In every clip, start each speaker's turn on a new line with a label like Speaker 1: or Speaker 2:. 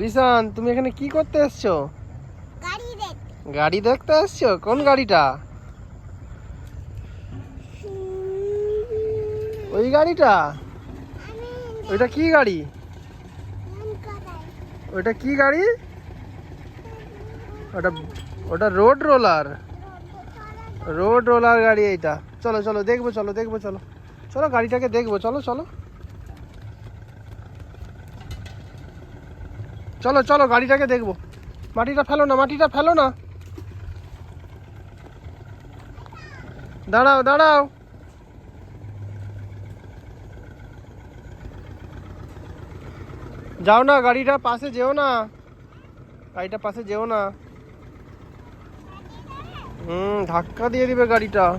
Speaker 1: রিসান তুমি এখানে কি করতে এসছো?
Speaker 2: গাড়ি
Speaker 1: দেখতে এসছো? কোন গাড়িটা? ওই গাড়িটা? ওইটা কি গাড়ি? ওইটা কি গাড়ি? ওটা ওটা রোড রোলার। রোড রোলার গাড়ি এইটা। চলো চলো দেখব চলো দেখব চলো। চলো গাড়িটাকে দেখব। চলো চলো। চলো চলো, গাড়িটাকে দেখব। মাটিটা ফেলো না, মাটিটা ফেলো না। দাঁড়াও দাঁড়াও। যাও না, গাড়িটা পাশে যেও না। গাড়িটা পাশে যেও না। হুম, ধাক্কা দিয়ে দিবে গাড়িটা।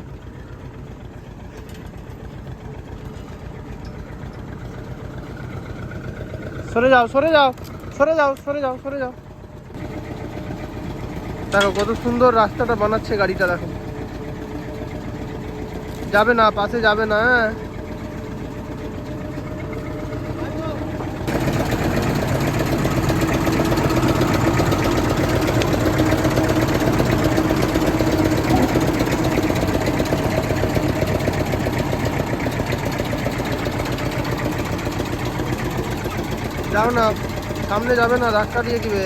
Speaker 1: সরে যাও সরে যাও। সরে যাও সরে যাও সরে যাও। দেখো কত সুন্দর রাস্তাটা বানাচ্ছে গাড়িটা, দেখো। যাবে না, পাশে যাবে না হ্যাঁ। যাও না। সামনে যাবে না, ধাক্কা দিয়ে দিবে।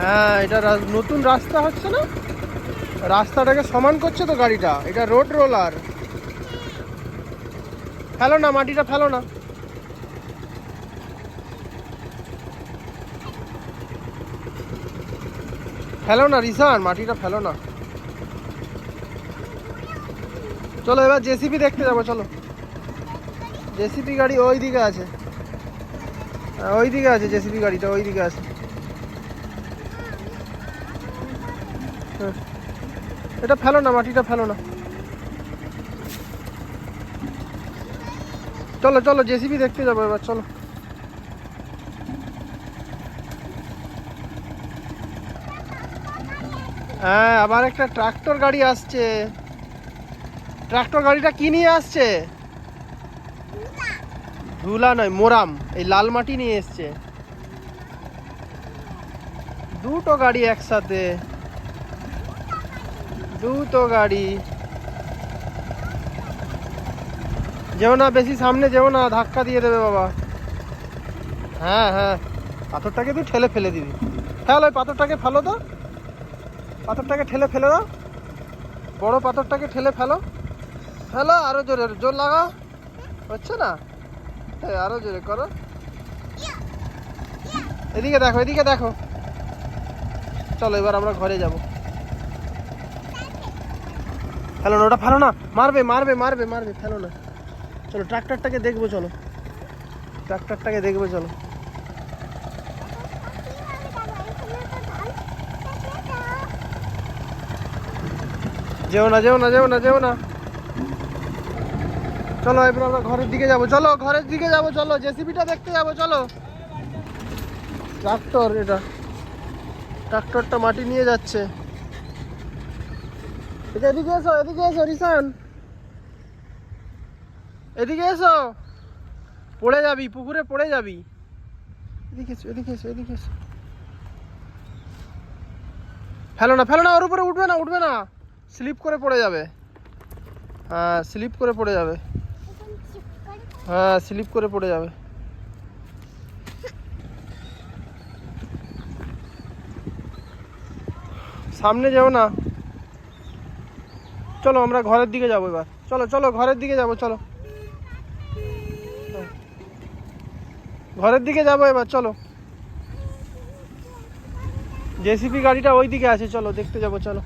Speaker 1: হ্যাঁ এটা নতুন রাস্তা হচ্ছে না? রাস্তাটাকে সমান করছে তো গাড়িটা, এটা রোড রোলার। ফেলো না, মাটিটা ফেলো না। ফেলো না, রিসান, মাটিটা ফেলো না। চলো, এবার জেসিপি দেখতে যাব, চলো। জেসিপি গাড়ি ওই দিকে আছে। হ্যাঁ, ওই দিকে আছে জেসিপি গাড়িটা ওই দিকে আছে। হ্যাঁ। এটা ফেলো না মাটিটা ফেলো না। চলো চলো জেসিপি দেখতে যাব এবার চলো। হ্যাঁ আবার একটা ট্রাক্টর গাড়ি আসছে। ট্রাক্টর গাড়িটা কি নিয়ে আসছে? ধুলা নয়, মোরাম। এই লাল মাটি নিয়ে এসছে। দুটো গাড়ি একসাথে। দুটো গাড়ি। যেও না, বেশি সামনে যেও না, ধাক্কা দিয়ে দেবে বাবা। হ্যাঁ হ্যাঁ। পাথরটাকে তুই ঠেলে ফেলে দিবি। ফেল ওই পাথরটাকে ফেলো তো। পাথরটাকে ঠেলে ফেলে দাও। বড় পাথরটাকে ঠেলে ফেলো। ফেলো আরও জোরে, জোর লাগা হচ্ছে না? আরও জোরে করো। এদিকে দেখো এদিকে দেখো। চলো এবার আমরা ঘরে যাব। ফেলো না ওটা ফেলো না। মারবে মারবে মারবে মারবে ফেলো না। চলো ট্রাক্টরটাকে দেখব চলো। ট্রাক্টরটাকে দেখব চলো। যেও না যেও না যেও না যেও না। চলো, এবার আমরা ঘরের দিকে যাব। চলো, ঘরের দিকে যাব, চলো। জেসিবিটা দেখতে যাব, চলো। ট্রাক্টর এটা। ট্রাক্টরটা মাটি নিয়ে যাচ্ছে। এদিকে এসো এদিকে এসো, রিসান। এদিকে এসো। পড়ে যাবি, পুকুরে পড়ে যাবি। এদিকে এসো এদিকে এসো এদিকে এসো। ফেলো না ফেলো না, ওর উপরে উঠবে না উঠবে না। স্লিপ করে পড়ে যাবে। হ্যাঁ স্লিপ করে পড়ে যাবে। হ্যাঁ স্লিপ করে পড়ে যাবে। সামনে যাও না। চলো, আমরা ঘরের দিকে যাব এবার। চলো চলো, ঘরের দিকে যাব, চলো। ঘরের দিকে যাব এবার, চলো। জেসিপি গাড়িটা ওই দিকে আছে, চলো, দেখতে যাব, চলো।